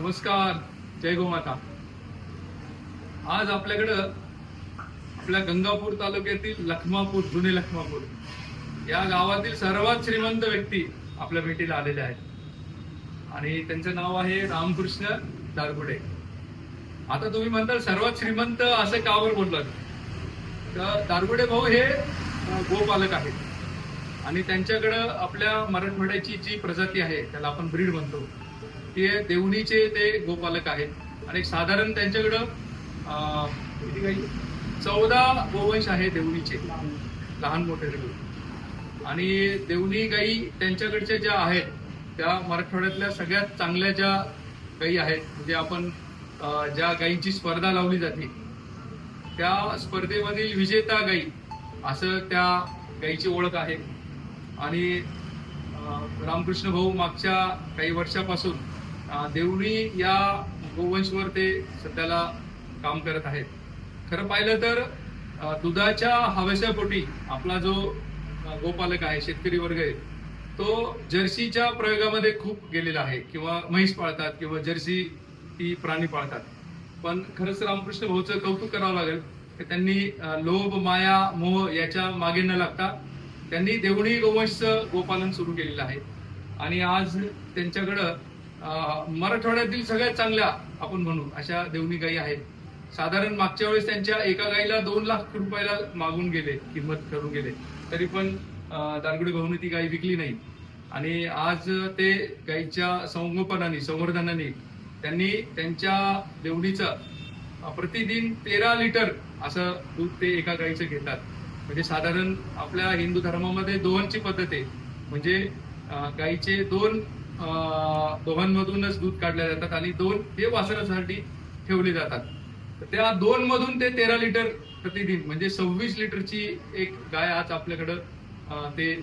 नमस्कार जय गोमाता आज आपल्याकडं आपल्या गंगापूर तालुक्यातील लखमापूर जुने लखमापूर. या गावातील सर्वात श्रीमंत व्यक्ती आपल्या भेटीला आलेल्या आहेत. आणि त्यांचं नाव आहे रामकृष्ण दारगुडे. आता तुम्ही म्हणताल सर्वात श्रीमंत असं कावर बोललात. तर दारगुडे भाऊ हे गोपालक आहेत. आणि त्यांच्याकडं आपल्या मराठवाड्याची जी प्रजाती आहे त्याला आपण ब्रीड म्हणतो. ते देवणीचे ते गोपालक आहेत. आणि साधारण त्यांच्याकडं चौदा गोवंश आहे देवणीचे. लहान मोठे सगळे. आणि देवणी गाई त्यांच्याकडच्या ज्या आहेत त्या मराठवाड्यातल्या सगळ्यात चांगल्या ज्या गाई आहेत म्हणजे आपण ज्या गायींची स्पर्धा लावली जाते त्या स्पर्धेमधील विजेता गाई असं त्या गाईची ओळख आहे. आणि रामकृष्ण भाऊ मागच्या काही वर्षापासून देवणी या गोवंशवर ते सध्याला काम करत आहेत. खरं पाहिलं तर दुधाच्या हवेशापोटी आपला जो गोपालक आहे शेतकरी वर्ग आहे तो जर्सीच्या प्रयोगामध्ये खूप गेलेला आहे. किंवा म्हैस पाळतात किंवा जर्सी ती प्राणी पाळतात. पण खरंच रामकृष्ण भाऊचं कौतुक करावं लागेल की त्यांनी लोभ माया मोह याच्या मागे न लागता त्यांनी देवणी गोवंशचं गोपालन सुरू केलेलं आहे. आणि आज त्यांच्याकडं मराठवाड्यातील सगळ्यात चांगल्या आपण म्हणू अशा देवणी गायी आहेत. साधारण मागच्या वेळेस त्यांच्या एका गाईला दोन लाख रुपयाला मागून गेले किंमत करून गेले. तरी पण दारगुडी भाऊने ती गाय विकली नाही. आणि आज ते गाईच्या संगोपनाने संवर्धनाने त्यांनी त्यांच्या देवणीचं प्रतिदिन तेरा लिटर असं दूध ते एका गाईचं घेतात. म्हणजे साधारण आपल्या हिंदू धर्मामध्ये दोनची पद्धत आहे. म्हणजे गाईचे दोन दोघांमधूनच दूध काढले जातात आणि दोन हे वासरासाठी ठेवले जातात. तर त्या दोन मधून ते तेरा लिटर प्रतिदिन म्हणजे सव्वीस लिटरची एक गाय आज आपल्याकडं ते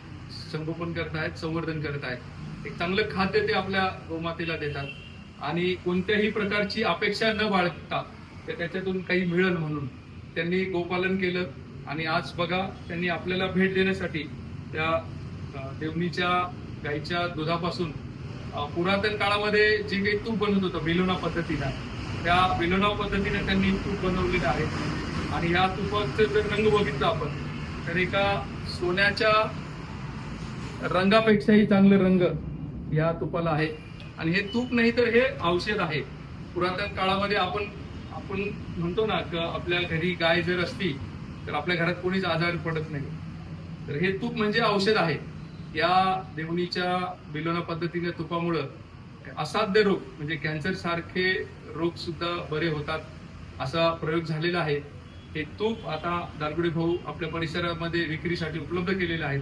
संगोपन करत आहेत संवर्धन करत आहेत. एक चांगलं खाद्य ते आपल्या गोमातेला देतात. आणि कोणत्याही प्रकारची अपेक्षा न बाळगता ते त्याच्यातून काही मिळेल म्हणून त्यांनी गोपालन केलं. आणि आज बघा त्यांनी आपल्याला भेट देण्यासाठी त्या देवणीच्या गाईच्या दुधापासून पुरातन काळामध्ये जे काही तूप बनत होतं बिलोना पद्धतीनं त्या बिलोना पद्धतीने त्यांनी तूप बनवलेलं आहे. आणि या तुपाचं जर रंग बघितलं आपण तर एका सोन्याच्या रंगापेक्षाही चांगले रंग या तुपाला आहे. आणि हे तूप नाही तर हे औषध आहे. पुरातन काळामध्ये आपण आपण म्हणतो ना की आपल्या घरी गाय जर असती तर आपल्या घरात कोणीच आजार पडत नाही. तर हे तूप म्हणजे औषध आहे. या देवणीच्या बिलोना पद्धतीने तुपामुळं असाध्य रोग म्हणजे कॅन्सर सारखे रोग सुद्धा बरे होतात असा प्रयोग झालेला आहे. हे तूप आता दारगुडे भाऊ आपल्या परिसरामध्ये विक्रीसाठी उपलब्ध केलेले आहेत.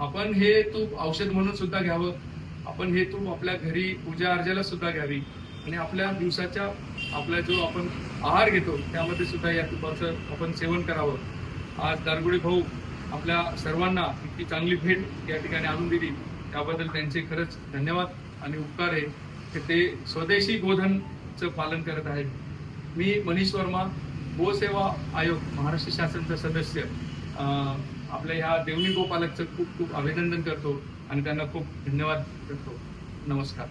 आपण हे तूप औषध म्हणून सुद्धा घ्यावं. आपण हे तूप आपल्या घरी पूजा अर्जाला सुद्धा घ्यावी. आणि आपल्या दिवसाच्या आपला जो आपण आहार घेतो त्यामध्ये सुद्धा या तुपाचं आपण सेवन करावं. आज दारगुडे भाऊ आपल्या सर्वांना इतकी चांगली भेट या ठिकाणी आणून दिली. त्याबद्दल त्यांचे खरंच धन्यवाद आणि उपकार आहे की ते स्वदेशी गोधनचं पालन करत आहेत. मी मनीष वर्मा गोसेवा आयोग महाराष्ट्र शासनचा सदस्य. आपल्या ह्या देवणी गोपालकचं खूप खूप अभिनंदन करतो आणि त्यांना खूप धन्यवाद करतो. नमस्कार.